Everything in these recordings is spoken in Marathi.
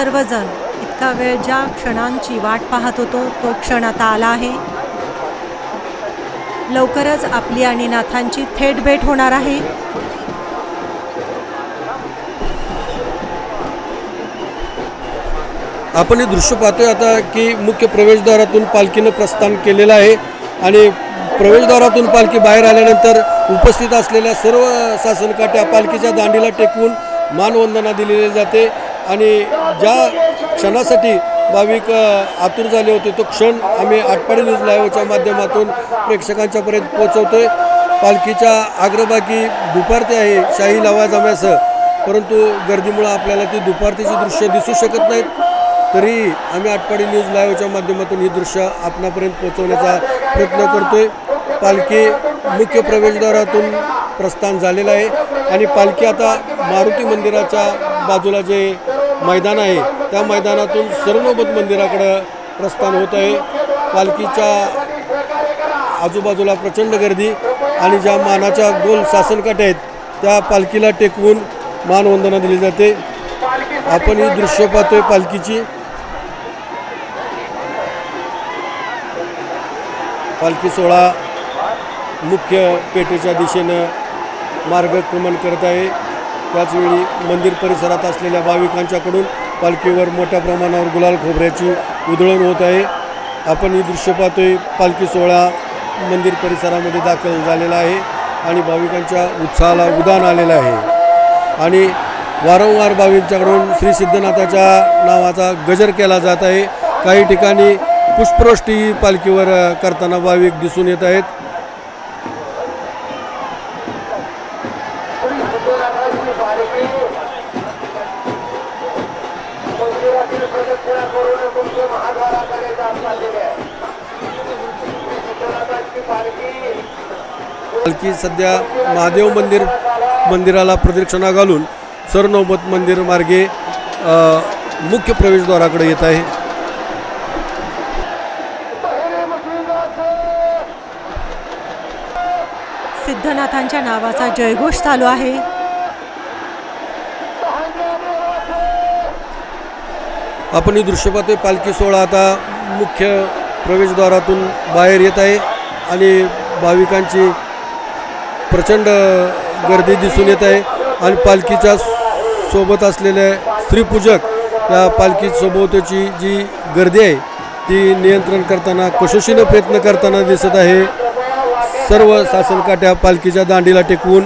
सर्वजण इतका वेळ ज्या क्षणांची वाट पाहत होतो तो क्षण आता आला आहे. लवकरच आपली आणि नाथांची थेट भेट होणार आहे. आपण हे दृश्य पाहतोय आता की मुख्य प्रवेशद्वारातून पालखीनं प्रस्थान केलेलं आहे आणि प्रवेशद्वारातून पालखी बाहेर आल्यानंतर उपस्थित असलेल्या सर्व शासनकाठ्या पालखीच्या दांडीला टेकवून मानवंदना दिलेली जाते. आणि ज्या क्षणासाठी भाविक आतुर झाले होते तो क्षण आम्ही आटपाडी न्यूज लाईव्हच्या माध्यमातून प्रेक्षकांच्यापर्यंत पोहोचवतोय. पालखीच्या अग्रभागी दुपारती आहे शाही लवाजम्यासह. परंतु गर्दीमुळं आपल्याला ती दुपारतीची दृश्य दिसू शकत नाहीत. तरी आम्ही आटपाडी न्यूज लाईव्हच्या माध्यमातून ही दृश्य आपणापर्यंत पोहोचवण्याचा प्रयत्न करतोय. पालखी मुख्य प्रवेशद्वारातून प्रस्थान झालेलं आहे. आणि पालखी आता मारुती मंदिराच्या बाजूला जे मैदान आहे. त्या मैदानातून सर्वोबत मंदिराकडं प्रस्थान होत आहे. पालखीच्या आजूबाजूला प्रचंड गर्दी आणि ज्या मानाच्या गोल शासनकाठ्या आहेत त्या पालखीला टेकवून मानवंदना दिली जाते. आपण ही दृश्य पाहतोय पालखीची. पालखी सोहळा मुख्य पेठेच्या दिशेनं मार्गक्रमण करत आहे. त्याचवेळी मंदिर परिसरात असलेल्या भाविकांच्याकडून पालखीवर मोठ्या प्रमाणावर गुलाल खोबऱ्याची उधळण होत आहे. आपण ही दृश्य पाहतोय पालखी सोहळा मंदिर परिसरामध्ये दाखल झालेला आहे आणि भाविकांच्या उत्साहाला उदान आलेलं आहे. आणि वारंवार भाविकांच्याकडून श्री सिद्धनाथाच्या नावाचा गजर केला जात आहे. काही ठिकाणी पुष्पवृष्टी पालखीवर करताना भाविक दिसून येत आहेत. पालखी सध्या महादेव मंदिर मंदिराला प्रदक्षिणा घालून सरनौबत मंदिर मार्गे मुख्य प्रवेशद्वाराकडे येत आहे. सिद्धनाथांच्या नावाचा जयघोष चालू आहे. आपण ही दृश्य पाहतोय पालखी सोहळा आता मुख्य प्रवेशद्वारातून बाहेर येत आहे आणि भाविकांची प्रचंड गर्दी दिसून येत आहे आणि पालखीच्या सोबत असलेले स्त्रीपूजक या पालखी सोबतची जी गर्दी आहे ती नियंत्रण करताना कशोशीनं प्रयत्न करताना दिसत आहे सर्व शासनकाठ्या पालखीच्या दांडीला टेकवून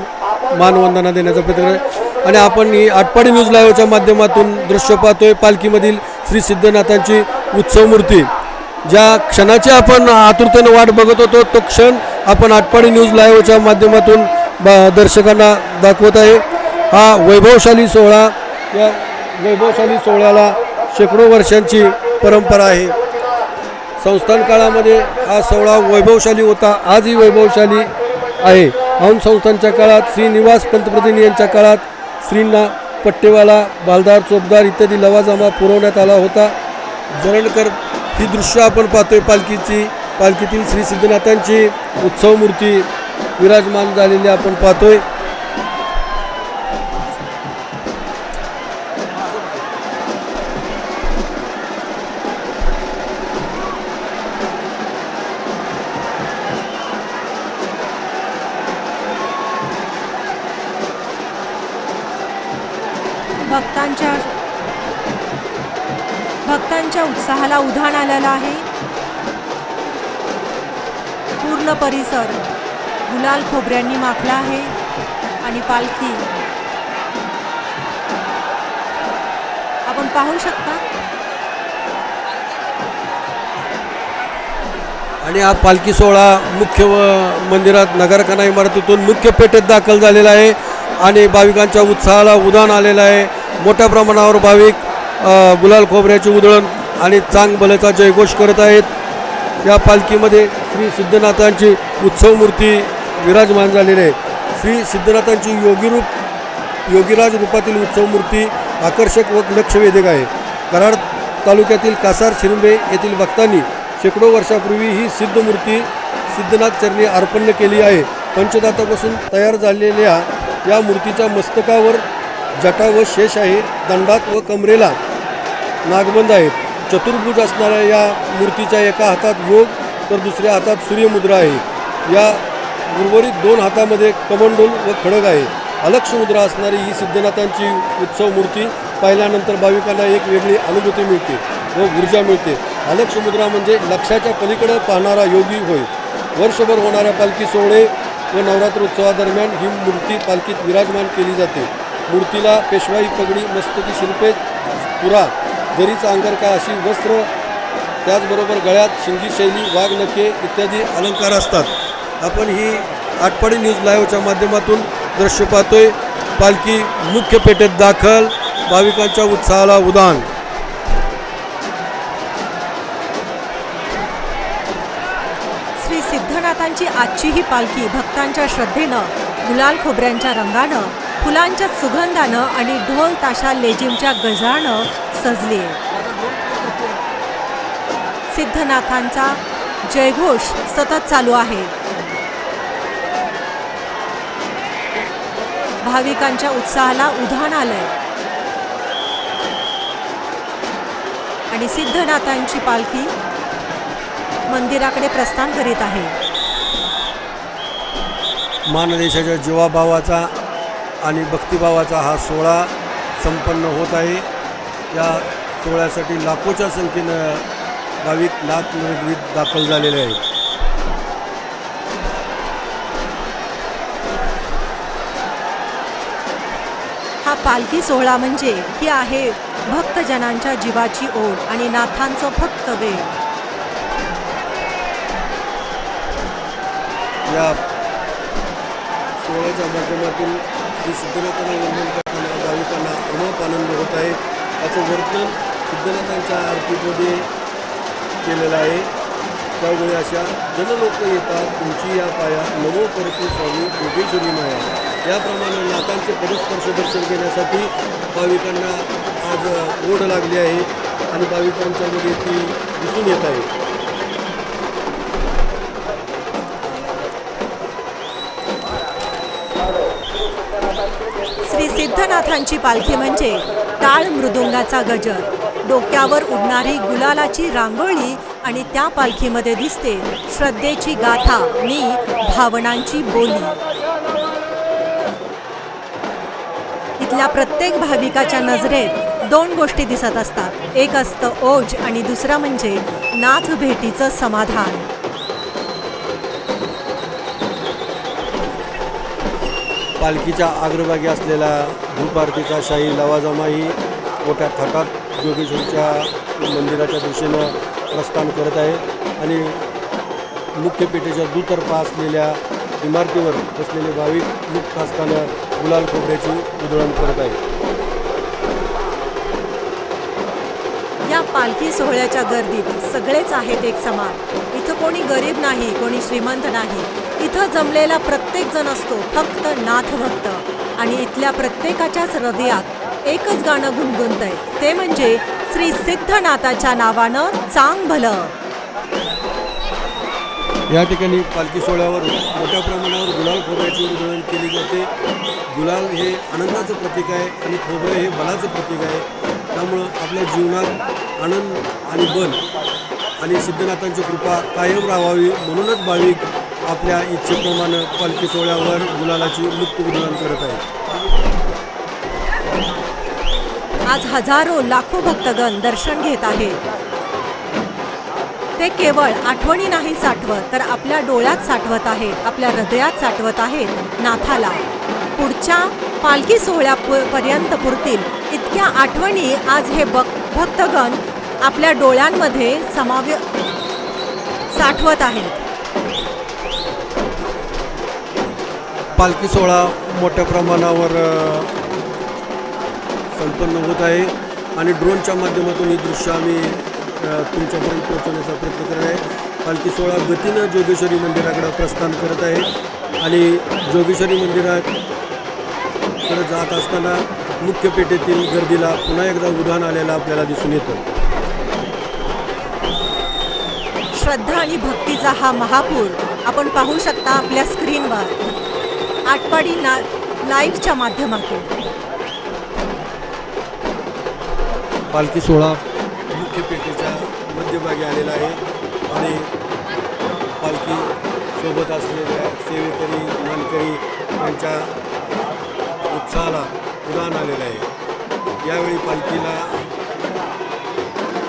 मानवंदना देण्याचा प्रयत्न आहे. आणि आपण ही आटपाडी न्यूज लाईव्हच्या माध्यमातून दृश्य पाहतोय पालखीमधील श्री सिद्धनाथांची उत्सव मूर्ती ज्या क्षणाची आपण आतुरतेनं वाट बघत होतो तो क्षण आपण आटपाडी न्यूज लाईव्हच्या माध्यमातून दर्शकांना दाखवत आहे. हा वैभवशाली सोहळा या वैभवशाली सोहळ्याला शेकडो वर्षांची परंपरा आहे. संस्थान काळामध्ये हा सोहळा वैभवशाली होता आजही वैभवशाली आहे. औन संस्थांच्या काळात श्रीनिवास पंतप्रतिनिधी यांच्या काळात श्रींना पट्टेवाला बालदार चोपदार इत्यादी लवाजमा पुरवण्यात आला होता. जरणकर ही दृश्य आपण पाहतोय पालखीची. पालखीतील श्री सिद्धनाथांची उत्सव मूर्ती विराजमान झालेली आपण पाहतोय. पालखी. आपण पाहू शकता. आणि हा पालखी सोहळा मुख्य मंदिरात नगरखाना इमारतीतून मुख्य पेठेत दाखल झालेला आहे आणि भाविकांच्या उत्साहाला उदान आलेलं आहे. मोठ्या प्रमाणावर भाविक गुलाल खोबऱ्याची उधळण आणि चांग बलेचा जयघोष करत आहेत. या पालखीमध्ये श्री सिद्धनाथांची उत्सव मूर्ती विराजमान झालेली आहे. श्री सिद्धनाथांची योगीरूप योगीराज रूपातील उत्सव मूर्ती आकर्षक व लक्षवेधक आहे. कराड तालुक्यातील कासार शिरुंबे येथील भक्तांनी शेकडो वर्षापूर्वी ही सिद्ध मूर्ती सिद्धनाथ चरणी अर्पण केली आहे. पंचदातापासून तयार झालेल्या या मूर्तीच्या मस्तकावर जटा व शेष आहे दंडात व कमरेला नागबंद आहेत. चतुर्भुज असणाऱ्या या मूर्तीच्या एका हातात योग तर दुसऱ्या हातात सूर्यमुद्रा आहे. या उर्वरित दोन हातामध्ये कमंडोल व खडग आहे. अलग मुद्रा असणारी ही सिद्धनाथांची उत्सव मूर्ती पाहिल्यानंतर भाविकांना एक वेगळी अनुभूती मिळते व ऊर्जा मिळते. अलग मुद्रा म्हणजे लक्षाच्या पलीकडे पाहणारा योगी होय. वर्षभर होणाऱ्या पालखी सोहळे व नवरात्र उत्सवादरम्यान ही मूर्ती पालखीत विराजमान केली जाते. मूर्तीला पेशवाई पगडी मस्तकी शिल्पे तुरा जरीचा अंगरका अशी वस्त्र त्याचबरोबर गळ्यात शिंगी शैली वाघ वाघनखे इत्यादी अलंकार असतात. आपण ही आटपाडी न्यूज लाईव्हच्या माध्यमातून दृश्य पाहतोय. पालखी मुख्य पेठेत दाखल. भाविकांच्या उत्साहाला उदान. श्री सिद्धनाथांची आजची ही पालखी भक्तांच्या श्रद्धेनं गुलाल खोबऱ्यांच्या रंगानं फुलांच्या सुगंधानं आणि ढोल ताशा लेझिमच्या गजरानं सजली. सिद्धनाथांचा जयघोष सतत चालू आहे. भाविकांच्या उत्साहाला उधाण आलंय. आणि सिद्धनाथांची पालखी मंदिराकडे प्रस्थान करीत आहे. मानदेशाच्या जीवाभावाचा आणि भक्तिभावाचा हा सोहळा संपन्न होत आहे. या सोहळ्यासाठी लाखोच्या संख्येनं भाविक नाथ नगरीत दाखल झालेले आहेत. पालखी सोहळा म्हणजे ही आहे भक्तजनांच्या जीवाची ओढ आणि नाथांचं फक्त वेळ. या सोहळ्याच्या माध्यमातून श्री सिद्धनाथांना वंदन करताना भाविकांना अमाप आनंद होत आहे. त्याचं वर्णन सिद्धनाथांच्या आरतीमध्ये केलेलं आहे. त्यामुळे अशा जनलोक येतात. तुमची या पाया नमो करतो स्वामी योगेश्वरी माया. याप्रमाणे नाथांचे परस्पर्श दर्शन घेण्यासाठी भाविकांना आज ओढ लागली आहे आणि भाविकांच्यामध्ये ती दिसून येत आहे. श्री सिद्धनाथांची पालखी म्हणजे टाळ मृदुंगाचा गजर. डोक्यावर उडणारी गुलालाची रांगोळी आणि त्या पालखीमध्ये दिसते श्रद्धेची गाथा आणि भावनांची बोली. इथल्या प्रत्येक भाविकाच्या नजरेत दोन गोष्टी दिसत असतात. एक असतं ओज आणि दुसरं म्हणजे नाथ भेटीचं समाधान. पालखीच्या अग्रभागी असलेला भूपारतीचा शाही लवाजमाही मोठ्या थाटात जोगेश्वरच्या मंदिराच्या दिशेनं प्रस्थान करत आहे आणि मुख्यपेठेच्या दुतर्फा असलेल्या इमारतीवर बसलेले भाविक मुक्त असताना गुलाल खोबऱ्याची उधळण करत आहे या पालखी सोहळ्याच्या गर्दीत सगळेच आहेत एक समान. इथं कोणी गरीब नाही कोणी श्रीमंत नाही. इथं जमलेला प्रत्येक जण असतो फक्त नाथ भक्त आणि इथल्या प्रत्येकाच्याच हृदयात एकच गाणं गुणगुणतंय. ते म्हणजे श्री सिद्धनाथाच्या नावानं चांग भलं या ठिकाणी पालखी सोहळ्यावर मोठ्या प्रमाणावर गुलाल खोबऱ्याची उधळण केली जाते. गुलाल हे आनंदाचं प्रतीक आहे आणि खोबरं हे बलाचं प्रतीक आहे. त्यामुळं आपल्या जीवनात आनंद आणि बल आणि सिद्धनाथांची कृपा कायम राहावी म्हणूनच भाविक आपल्या इच्छेप्रमाणे पालखी सोहळ्यावर गुलालाची मुक्त उधळण करत आहेत. आज हजारो लाखो भक्तगण दर्शन घेत आहेत. ते केवळ आठवणी नाही साठवत तर आपल्या डोळ्यात साठवत आहेत आपल्या हृदयात साठवत आहेत नाथाला. पुढच्या पालखी सोहळ्यापर्यंत पुरतील. इतक्या आठवणी आज हे भक भक्तगण आपल्या डोळ्यांमध्ये समाव्य साठवत आहेत. पालखी सोहळा मोठ्या प्रमाणावर संपन्न होत आहे आणि ड्रोनच्या माध्यमातून ही दृश्य आम्ही तुमच्यापर्यंत पोहोचवण्याचा प्रयत्न करत आहे. पालखी सोहळा गतीनं जोगेश्वरी मंदिराकडे प्रस्थान करत आहे आणि जोगेश्वरी मंदिरात जात असताना मुख्य पेठेतील गर्दीला पुन्हा एकदा उधाण आलेलं आपल्याला दिसून येतं. श्रद्धा आणि भक्तीचा हा महापूर आपण पाहू शकता आपल्या स्क्रीनवर. आटपाडी ना लाईव्हच्या माध्यमातून. पालखी सोहळा मध्यभागी आलेला आहे आणि पालखी सोबत असलेल्या सेवेकरी मानकरी यांच्या उत्साहाला उदाहरण आलेलं आहे. यावेळी पालखीला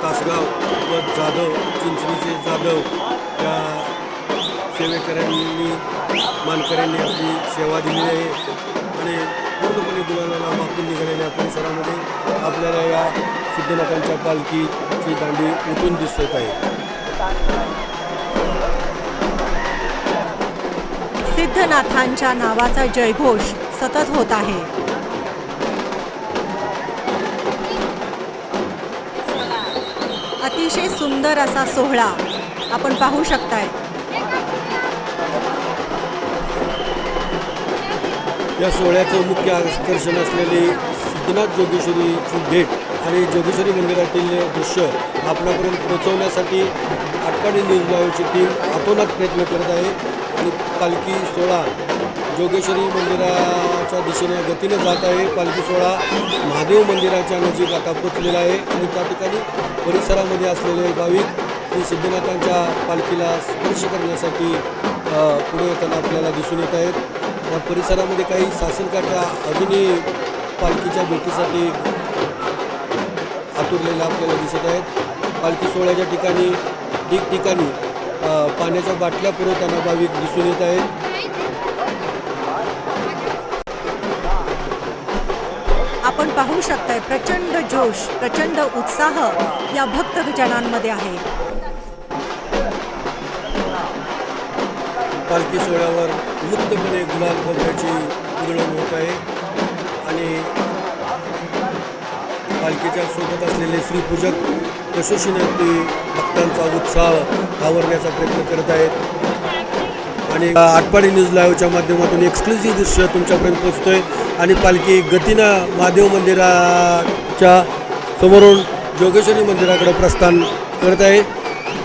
तासगाव व जाधव चिंचणीचे जाधव या सेवेकऱ्यांनी मानकऱ्यांनी आपली सेवा दिलेली आहे. आणि पूर्णपणे गुलाला मापून निघालेल्या परिसरामध्ये आपल्याला या सिद्धनाथांच्या पालखीची दांडी उठून दिसत आहे. सिद्धनाथांच्या नावाचा जयघोष सतत होत आहे. अतिशय सुंदर असा सोहळा आपण पाहू शकताय. या सोहळ्याचं मुख्य आकर्षण असलेली सिद्धनाथ जोगेश्वरीची भेट आणि जोगेश्वरी मंदिरातील दृश्य आपल्यापर्यंत पोहोचवण्यासाठी आटपाडी न्यूज लाईव्हची टीम अतोनात प्रयत्न करत आहे. आणि पालखी सोहळा जोगेश्वरी मंदिराच्या दिशेने गतीने जात आहे. पालखी सोहळा महादेव मंदिराच्या नजीक आता पोचलेला आहे. आणि त्या ठिकाणी परिसरामध्ये असलेले भाविक ही सिद्धनाथांच्या पालखीला स्पर्श करण्यासाठी पुढे येताना आपल्याला दिसून येत आहेत. या परिसरामध्ये काही शासनकाठ्या अजूनही पालखीच्या भेटीसाठी आतुरलेल्या आपल्याला दिसत आहेत. पालखी सोहळ्याच्या ठिकाणी ठिकठिकाणी पाण्याच्या बाटल्या पुरवताना भाविक दिसून येत आहेत. आपण पाहू शकताय प्रचंड जोश प्रचंड उत्साह या भक्तजनांमध्ये आहे. पालखी सोहळ्यावर मुक्तपणे गुलाल खोबऱ्याची उधळण होत आहे. आणि पालखीच्या सोबत असलेले श्रीपूजक यशस्वीने ते भक्तांचा उत्साह आवरण्याचा प्रयत्न करत आहेत. आणि आटपाडी न्यूज लाईव्हच्या माध्यमातून एक्सक्लुझिव्ह दृश्य तुमच्यापर्यंत पोहोचतोय. आणि पालखी गतीनं महादेव मंदिराच्या समोरून जोगेश्वरी मंदिराकडे प्रस्थान करत आहे.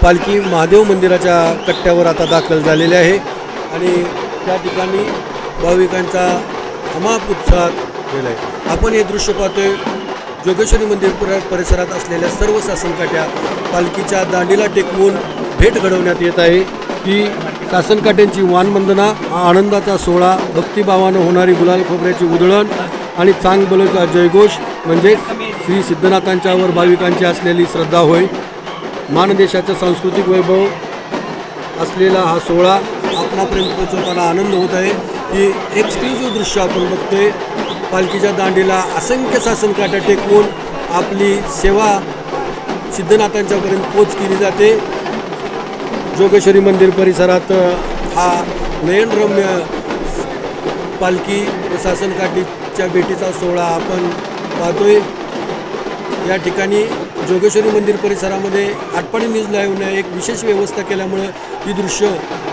पालखी महादेव मंदिराच्या कट्ट्यावर आता दाखल झालेली आहे. आणि त्या ठिकाणी भाविकांचा अमाप उत्साह गेला आहे आपण हे दृश्य पाहतोय जोगेश्वरी मंदिर पर- परिसरात असलेल्या सर्व सासनकाट्या पालखीच्या दांडीला टेकवून भेट घडवण्यात येत आहे. ही शासनकाठ्यांची वानवंदना आनंदाचा सोहळा भक्तिभावानं होणारी गुलाल खोबऱ्याची उधळण आणि चांगबलोचा जयघोष म्हणजे श्री सिद्धनाथांच्यावर भाविकांची असलेली श्रद्धा होय. मानदेशाचं सांस्कृतिक वैभव असलेला हा सोहळा आपणापर्यंत पोचवताना आनंद होत आहे. ही एक्सक्लुझिव्ह दृश्य आपण बघतोय. पालखीच्या दांडीला असंख्य शासनकाठ्या टेकवून आपली सेवा सिद्धनाथांच्यापर्यंत पोच केली जाते. जोगेश्वरी मंदिर परिसरात हा नयनरम्य पालखी व शासनकाठीच्या भेटीचा सोहळा आपण पाहतोय. या ठिकाणी जोगेश्वरी मंदिर परिसरामध्ये आटपाडी न्यूज लाईव्हने एक विशेष व्यवस्था केल्यामुळं ही दृश्य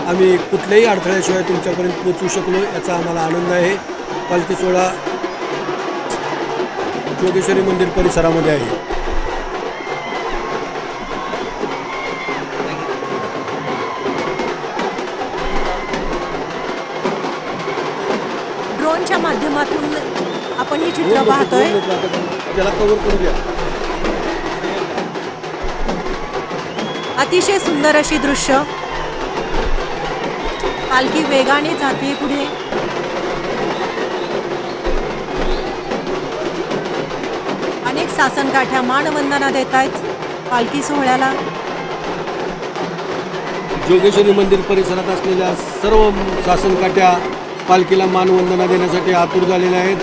आम्ही कुठल्याही अडथळ्याशिवाय तुमच्यापर्यंत पोचवू शकलो याचा आम्हाला आनंद आहे. पालखी सोहळा जोगेश्वरी मंदिर परिसरामध्ये आहे. ड्रोनच्या माध्यमातून आपण ही चित्र पाहतोय. त्याला कव्हर करू द्या. अतिशय सुंदर अशी दृश्य. पालखी वेगाने जाते पुढे. अनेक सासनकाठ्या मानवंदना देत आहेत पालखी सोहळ्याला. जोगेश्वरी मंदिर परिसरात असलेल्या सर्व सासनकाठ्या पालखीला मानवंदना देण्यासाठी आतुर झालेल्या आहेत.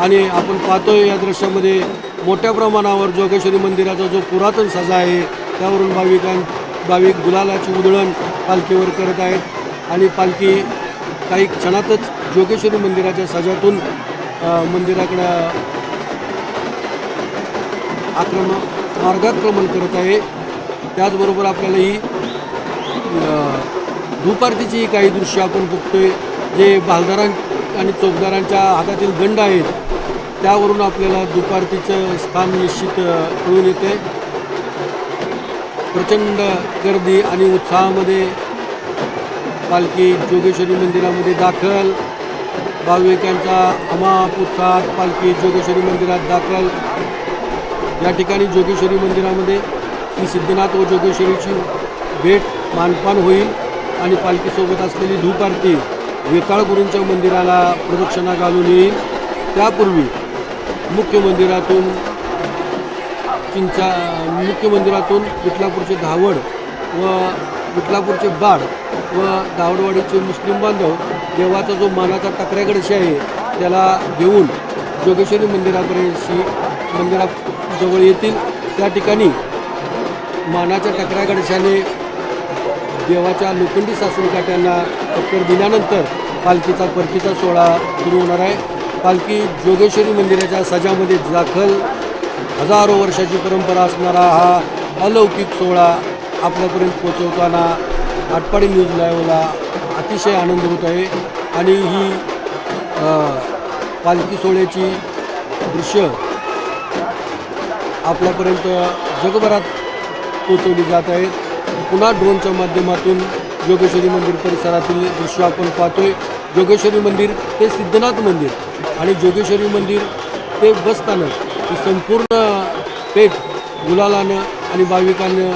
आणि आपण पाहतोय या दृश्यामध्ये मोठ्या प्रमाणावर जोगेश्वरी मंदिराचा जो पुरातन सजा आहे त्यावरून भाविकां भाविक गुलालाची उधळण पालखीवर करत आहेत. आणि पालखी काही क्षणातच जोगेश्वरी मंदिराच्या सजातून मंदिराकडं आक्रमण मार्गाक्रमण करत आहे. त्याचबरोबर आपल्याला ही अ, काही दृश्य आपण बघतोय जे बालदारां आणि चौकदारांच्या हातातील गंड आहेत. त्यावरून आपल्याला दुपारतीचं स्थान निश्चित कळून येते प्रचंड गर्दी आणि उत्साहामध्ये पालखी जोगेश्वरी मंदिरामध्ये दाखल. भाविकांचा अमाप उत्साहात पालखी जोगेश्वरी मंदिरात दाखल. या ठिकाणी जोगेश्वरी मंदिरामध्ये श्री सिद्धनाथ व जोगेश्वरीची भेट मानपान होईल आणि पालखीसोबत असलेली धूप आरती मंदिराला प्रदक्षिणा घालून येईल. त्यापूर्वी मुख्य मंदिरातून चिंचा मुख्य मंदिरातून विठलापूरचे धावड व विठलापूरचे बाड व धावडवाडीचे मुस्लिम बांधव देवाचा जो मानाचा टकऱ्याकडशी आहे त्याला घेऊन जोगेश्वरी मंदिरापर्यंतशी मंदिराजवळ येतील. त्या ठिकाणी मानाच्या टकऱ्याकडशाने देवाच्या लोखंडी शासन काट्यांना टक्कर दिल्यानंतर पालखीचा परतीचा सोहळा सुरू होणार आहे. पालखी जोगेश्वरी मंदिराच्या सजामध्ये दाखल हजारो वर्षाची परंपरा असणारा हा अलौकिक सोहळा आपल्यापर्यंत पोचवताना आटपाडी न्यूज लाईव्हला अतिशय आनंद होत आहे. आणि ही पालखी सोहळ्याची दृश्य आपल्यापर्यंत जगभरात पोचवली जात आहेत पुन्हा ड्रोनच्या माध्यमातून जोगेश्वरी मंदिर परिसरातील दृश्य आपण पाहतोय. जोगेश्वरी मंदिर ते सिद्धनाथ मंदिर आणि जोगेश्वरी मंदिर ते बसस्थानक ही संपूर्ण पेठ गुलालानं आणि भाविकांनं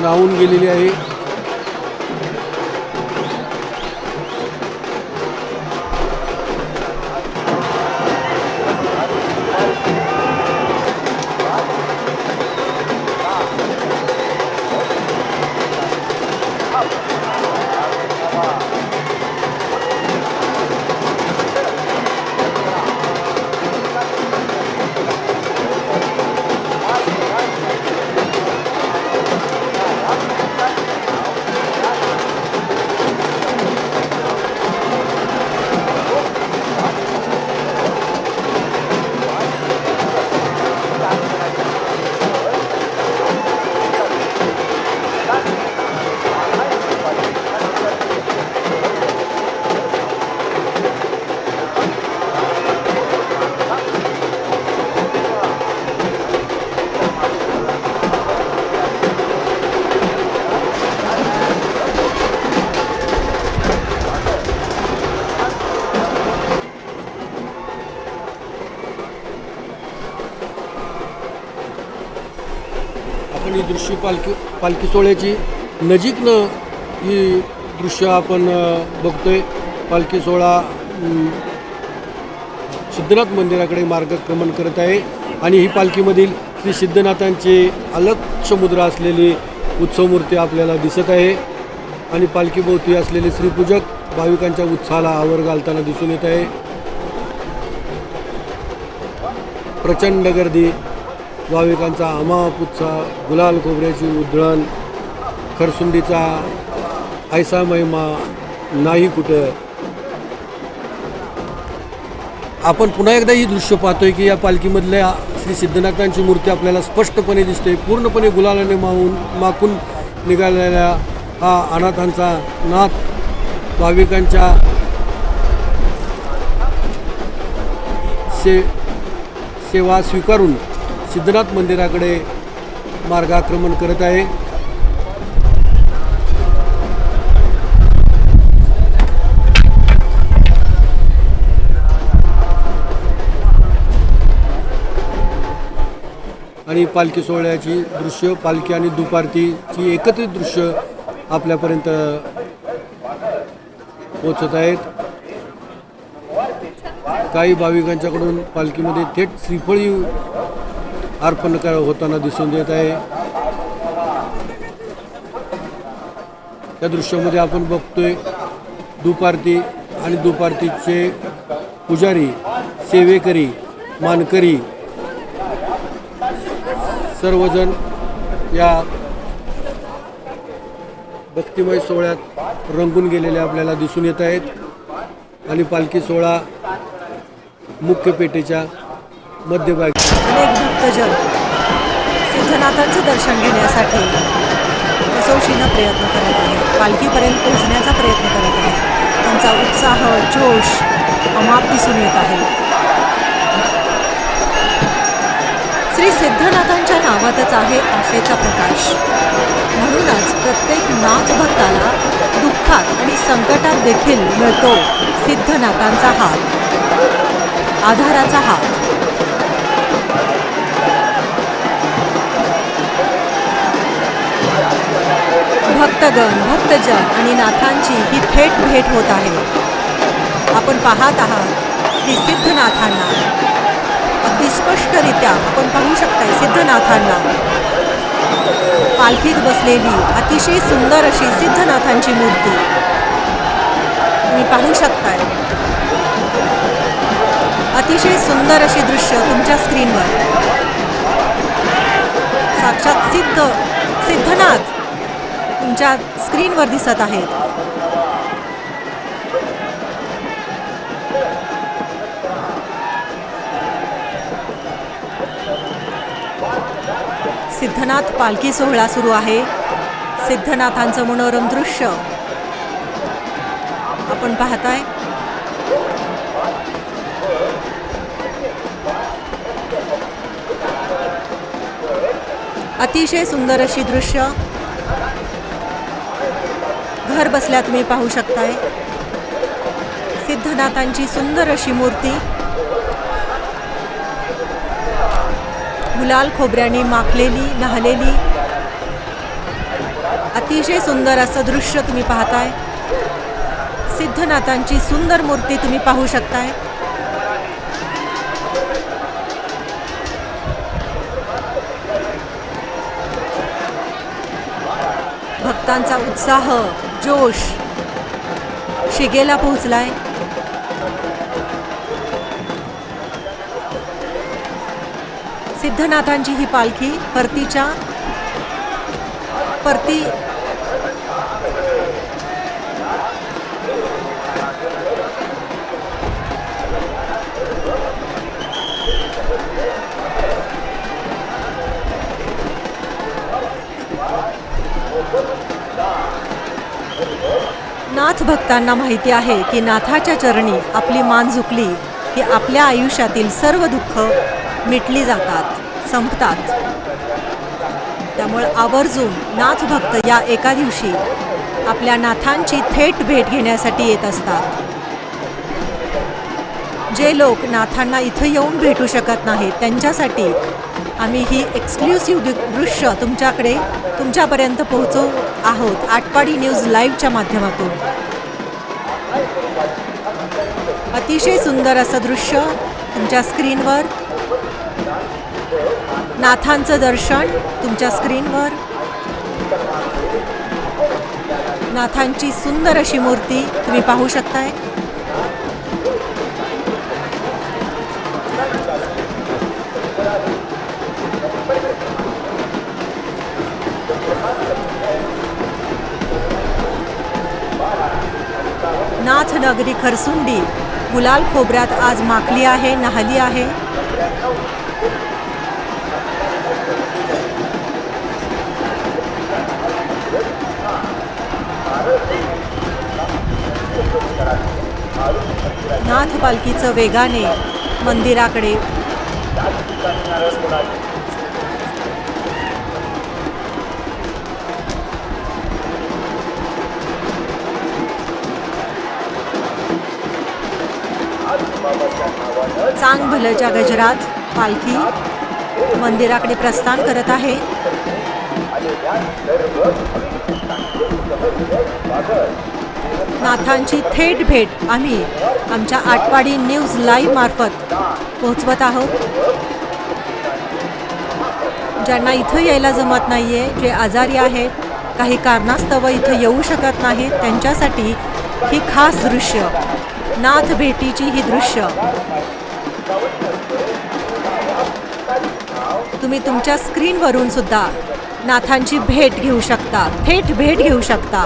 न्हावून गेलेली आहे. पालखी पालखी सोहळ्याची नजीकनं ही दृश्य आपण बघतोय. पालखी सोहळा सिद्धनाथ मंदिराकडे मार्गक्रमण करत आहे. आणि ही पालखीमधील श्री सिद्धनाथांची अलक्ष मुद्रा असलेली उत्सवमूर्ती आपल्याला दिसत आहे. आणि पालखीभोवती असलेले श्रीपूजक भाविकांच्या उत्साहाला आवर घालताना दिसून येत आहे. प्रचंड गर्दी भाविकांचा अमाप उत्साह गुलाल खोबऱ्याची उधळण खरसुंडीचा ऐसा महिमा नाही कुठं. आपण पुन्हा एकदा ही दृश्य पाहतोय की या पालखीमधल्या श्री सिद्धनाथांची मूर्ती आपल्याला स्पष्टपणे दिसते. पूर्णपणे गुलालाने मावून माकून निघालेल्या हा अनाथांचा नाथ भाविकांच्या से सेवा स्वीकारून सिद्धनाथ मंदिराकडे मार्गाक्रमण करत आहे. आणि पालखी सोहळ्याची दृश्य पालखी आणि दुपारतीची एकत्रित दृश्य आपल्यापर्यंत पोचत आहेत. काही भाविकांच्याकडून पालखीमध्ये थेट श्रीफळी अर्पण कर होताना दिसून येत आहे. त्या दृश्यामध्ये आपण बघतोय दुपारती आणि दुपारतीचे पुजारी सेवेकरी मानकरी सर्वजण या भक्तिमय सोहळ्यात रंगून गेलेले आपल्याला दिसून येत आहेत. आणि पालखी सोहळा मुख्य पेठेच्या मध्यभागी भक्तजन सिद्धनाथांचं दर्शन घेण्यासाठी कसोशीनं प्रयत्न करत आहे पालखीपर्यंत पोहोचण्याचा प्रयत्न करत आहे त्यांचा उत्साह जोश अमाप दिसून येत आहे. श्री सिद्धनाथांच्या नावातच आहे आशेचा प्रकाश. म्हणूनच प्रत्येक नाथ भक्ताला दुःखात आणि संकटात देखील मिळतो सिद्धनाथांचा हात. आधाराचा हात. भक्तगण भक्तजन आणि नाथांची ही थेट भेट होत आहे. आपण पाहत आहात श्री सिद्धनाथांना. अगदी स्पष्टरित्या आपण पाहू शकताय सिद्धनाथांना. पालखीत बसलेली अतिशय सुंदर अशी सिद्धनाथांची मूर्ती. तुम्ही पाहू शकताय. अतिशय सुंदर अशी दृश्य तुमच्या स्क्रीनवर साक्षात सिद्ध सिद्धनाथ. तुमच्या स्क्रीनवर दिसत आहेत. सिद्धनाथ पालखी सोहळा सुरू आहे. सिद्धनाथांचं मनोरम दृश्य. आपण पाहताय. अतिशय सुंदर अशी दृश्य. घर बसल्या तुम्ही पाहू शकताय. सिद्धनाथांची सुंदर अशी मूर्ती. गुलाल खोबऱ्याने माखलेली न्हालेली. अतिशय सुंदर असं दृश्य तुम्ही पाहताय. सिद्धनाथांची सुंदर मूर्ती तुम्ही पाहू शकताय. भक्तांचा उत्साह. जोश शिगेला पोहोचलाय. सिद्धनाथांची ही पालखी परतीच्या परती नाथ भक्तांना माहिती आहे की नाथाच्या चरणी आपली मान झुकली की आपल्या आयुष्यातील सर्व दुःख मिटली जातात संपतात. त्यामुळे आवर्जून नाथ भक्त या एका दिवशी आपल्या नाथांची थेट भेट घेण्यासाठी येत असतात. जे लोक नाथांना इथं येऊन भेटू शकत नाहीत त्यांच्यासाठी आम्ही ही एक्सक्लुसिव्ह दृश्य तुमच्याकडे तुमच्यापर्यंत पोहोचवू आहोत. आटपाडी न्यूज लाईव्हच्या माध्यमातून. अतिशय सुंदर असं दृश्य तुमच्या स्क्रीनवर नाथांचं दर्शन तुमच्या स्क्रीनवर नाथांची सुंदर अशी मूर्ती तुम्ही पाहू शकताय. नगरी खरसुंडी गुलाल खोबऱ्यात आज माखली आहे नाहली आहे. नाथ पालखीचं वेगाने मंदिराकडे चांग भलच्या गजरात पालखी मंदिराकडे प्रस्थान करत आहे. नाथांची थेट भेट आम्ही आमच्या आटपाडी न्यूज लाईव्ह मार्फत पोहोचवत आहोत. ज्यांना इथं यायला जमत नाही आहे जे आजारी आहेत काही कारणास्तव इथं येऊ शकत नाहीत त्यांच्यासाठी ही खास दृश्य नाथ भेटीची ही दृश्य. तुम्ही तुमच्या स्क्रीनवरून सुद्धा नाथांची भेट घेऊ शकता. थेट भेट घेऊ शकता.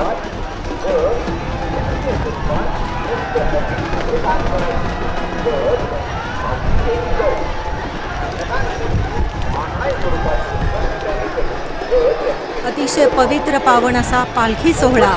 अतिशय पवित्र पावन असा पालखी सोहळा.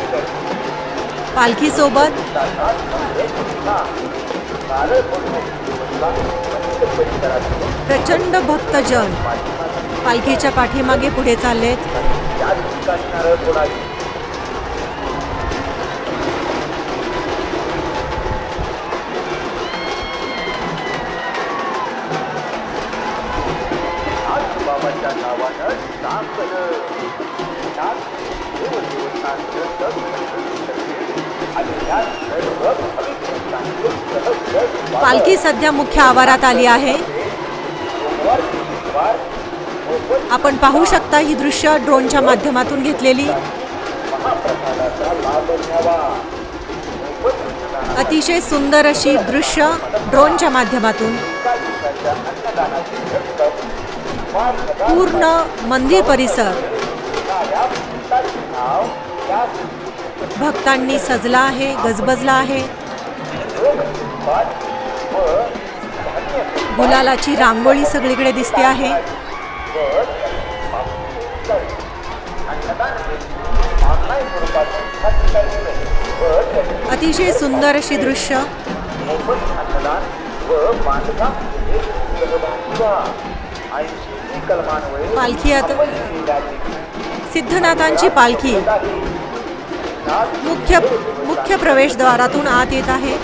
पालखीसोबत? प्रचंड भक्तजन पालखीच्या पाठीमागे पुढे चाललेत. नावानं पालखी सध्या मुख्य आवारात आली आहे. आपण पाहू शकता ही दृश्य ड्रोनच्या माध्यमातून घेतलेली. अतिशय सुंदर अशी दृश्य ड्रोनच्या माध्यमातून. पूर्ण मंदिर परिसर. भक्तांनी सजला आहे गजबजला आहे. गुलालाची रांगोळी सगळीकडे दिसते आहे. अतिशय सुंदर अशी दृश्य. पालखी आता सिद्धनाथांची पालखी. मुख्य मुख्य प्रवेशद्वारातून आत येत आहे.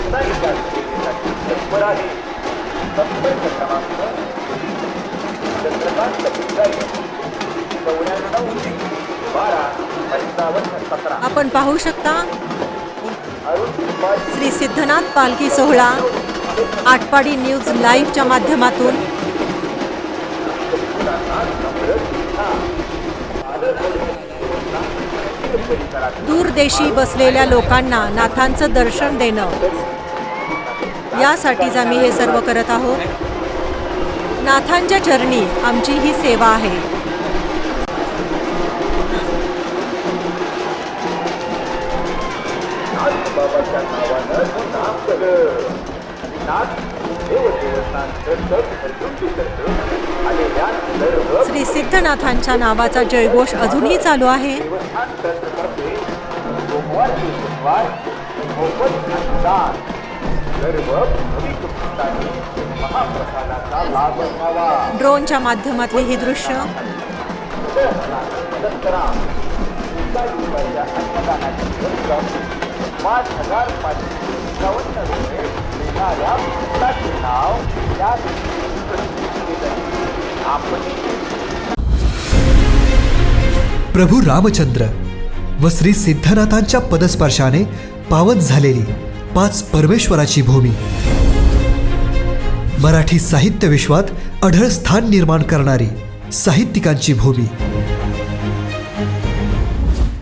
आपण पाहू शकता श्री सिद्धनाथ पालखी सोहळा आटपाडी न्यूज लाईव्हच्या माध्यमातून. दूरदेशी बसलेल्या लोकांना नाथांचं दर्शन देणं. यासाठीच आम्ही हे सर्व करत आहोत. नाथांच्या चरणी आमची ही सेवा आहे. नाथ देवस्थान श्री सिद्धनाथांच्या नावाचा जयघोष अजूनही चालू आहे. ड्रोनच्या माध्यमातले हे दृश्य. प्रभू रामचंद्र व श्री सिद्धनाथांच्या पदस्पर्शाने पावन झालेली पाच परमेश्वराची भूमी. मराठी साहित्य विश्वात अढळ स्थान निर्माण करणारी साहित्यिकांची भूमी.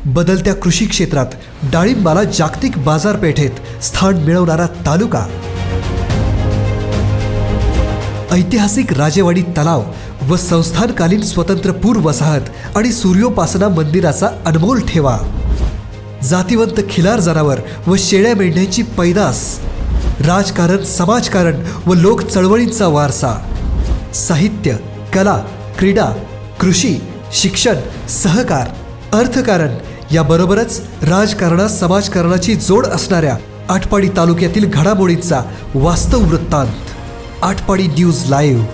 बदलत्या कृषी क्षेत्रात डाळिंबाला जागतिक बाजारपेठेत स्थान मिळवणारा तालुका. ऐतिहासिक राजेवाडी तलाव व संस्थानकालीन स्वतंत्र पूर वसाहत आणि सूर्योपासना मंदिराचा अनमोल ठेवा. जातिवंत खिलार जनावर व शेळ्या मेंढ्यांची पैदास राजकारण समाजकारण व लोक चळवळींचा वारसा साहित्य कला क्रीडा कृषी शिक्षण सहकार अर्थकारण याबरोबरच राजकारणात समाजकारणाची जोड असणाऱ्या आटपाडी तालुक्यातील घडामोडींचा वास्तव वृत्तांत. Atpadi news live.